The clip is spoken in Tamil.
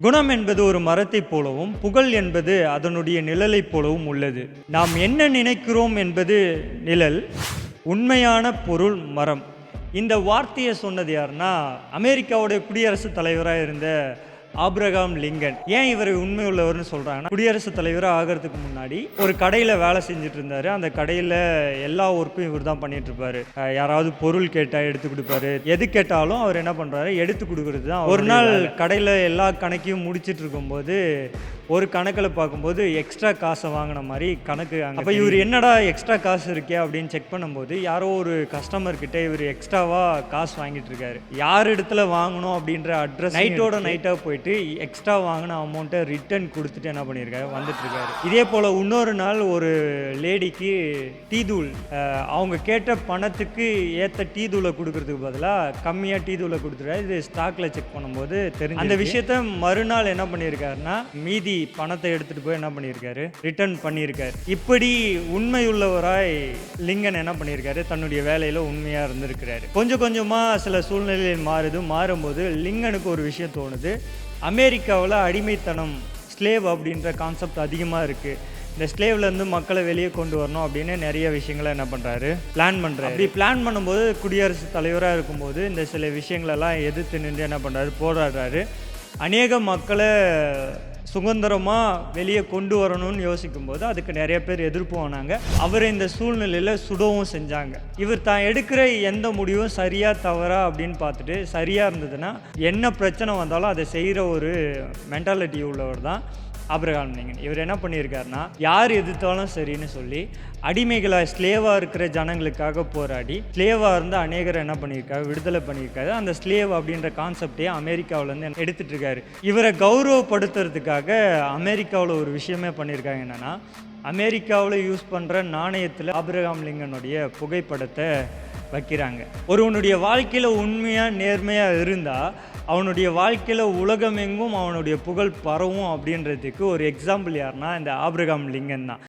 குணம் என்பது ஒரு மரத்தைப் போலவும் புகழ் என்பது அதனுடைய நிழலைப் போலவும் உள்ளது. நாம் என்ன நினைக்கிறோம் என்பது நிழல் உண்மையான பொருள் மரம். இந்த வார்த்தையை சொன்னது யாருன்னா அமெரிக்காவுடைய குடியரசுத் தலைவராக இருந்த ஆப்ரகாம் லிங்கன். ஏன் இவர் உண்மை உள்ளவர்னு சொல்கிறாங்கன்னா குடியரசுத் தலைவராக ஆகிறதுக்கு முன்னாடி ஒரு கடையில் வேலை செஞ்சுட்டு இருந்தார் அந்த கடையில் எல்லா ஒர்க்கும் இவர் தான் பண்ணிட்டு இருப்பாரு யாராவது பொருள் கேட்டால் எடுத்து கொடுப்பாரு. எது கேட்டாலும் அவர் என்ன பண்ணுறாரு எடுத்து கொடுக்கறது தான் ஒரு நாள் கடையில் எல்லா கணக்கையும் முடிச்சிட்டு இருக்கும்போது ஒரு கணக்கில் பார்க்கும்போது எக்ஸ்ட்ரா காசை வாங்கின மாதிரி கணக்கு அப்போ இவர் என்னடா எக்ஸ்ட்ரா காசு இருக்கே அப்படின்னு செக் பண்ணும்போது யாரோ ஒரு கஸ்டமர் கிட்ட இவர் எக்ஸ்ட்ராவாக காசு வாங்கிட்டு இருக்காரு யார் இடத்துல வாங்கணும் அப்படின்ற அட்ரஸ் நைட்டோட நைட்டாக போயிட்டு எக்ஸ்ட்ரா வாங்கின அமௌண்ட்டை ரிட்டர்ன் கொடுத்துட்டு என்ன பண்ணியிருக்காரு வந்துட்டுருக்காரு. இதே போல் இன்னொரு நாள் ஒரு லேடிக்கு டீ தூள் அவங்க கேட்ட பணத்துக்கு ஏற்ற டீ தூளை கொடுக்கறதுக்கு பதிலாக கம்மியாக டீதூளை கொடுத்துருக்காரு இது ஸ்டாக்கில் செக் பண்ணும்போது தெரிஞ்சு அந்த விஷயத்த மறுநாள் என்ன பண்ணியிருக்காருன்னா மீதி பணத்தை எடுத்துகிட்டு போய் என்ன பண்ணியிருக்காரு ரிட்டர்ன் பண்ணியிருக்காரு இப்படி உண்மையுள்ளவராய் லிங்கன் என்ன பண்ணியிருக்காரு தன்னுடைய வேலையில் உண்மையாக இருந்திருக்கிறாரு. கொஞ்சம் கொஞ்சமாக சில சூழ்நிலைகள் மாறுது. மாறும்போது லிங்கனுக்கு ஒரு விஷயம் தோணுது. அமெரிக்காவில் அடிமைத்தனம் ஸ்லேவ் அப்படின்ற கான்செப்ட் அதிகமாக இருக்குது இந்த ஸ்லேவ்லேருந்து மக்களை வெளியே கொண்டு வரணும் அப்படின்னு நிறைய விஷயங்களை என்ன பண்ணுறாரு பிளான் பண்ணுறாரு அப்படி பிளான் பண்ணும்போது குடியரசுத் தலைவராக இருக்கும்போது இந்த சில விஷயங்களெல்லாம் எதிர்த்து நின்று என்ன பண்ணுறாரு போராடுறாரு. அநேக மக்களை சுதந்திரமாக வெளியே கொண்டு வரணும்னு யோசிக்கும்போது அதுக்கு நிறைய பேர் எதிர்ப்பு ஆனாங்க. அவர் இந்த சூழ்நிலையில் சுடவும் செஞ்சாங்க. இவர் தான் எடுக்கிற எந்த முடிவும் சரியாக தவறா அப்படின்னு பார்த்துட்டு சரியாக இருந்ததுன்னா என்ன பிரச்சனை வந்தாலும் அதை செய்கிற ஒரு மென்டாலிட்டி உள்ளவர் தான். Abraham Lincoln. இவர் என்ன பண்ணியிருக்காருன்னா யார் எதிர்த்தாலும் சரின்னு சொல்லி அடிமைகளாக ஸ்லேவாக இருக்கிற ஜனங்களுக்காக போராடி ஸ்லேவாக இருந்து அநேகர் என்ன பண்ணியிருக்காரு விடுதலை பண்ணியிருக்காரு. அந்த ஸ்லேவ் அப்படின்ற கான்செப்டே அமெரிக்காவிலேருந்து எடுத்துகிட்டு இருக்காரு இவரை கௌரவப்படுத்துறதுக்காக அமெரிக்காவில் ஒரு விஷயமே பண்ணியிருக்காங்க என்னென்னா அமெரிக்காவில் யூஸ் பண்ணுற நாணயத்தில் ஆபிரகாம் லிங்கனுடைய புகைப்படத்தை வைக்கிறாங்க. ஒருவனுடைய வாழ்க்கையில் உண்மையாக நேர்மையாக இருந்தால் அவனுடைய வாழ்க்கையில் உலகமெங்கும் அவனுடைய புகழ் பரவும் அப்படின்றதுக்கு ஒரு எக்ஸாம்பிள் யாருன்னா இந்த ஆபிரகாம் லிங்கன் தான்.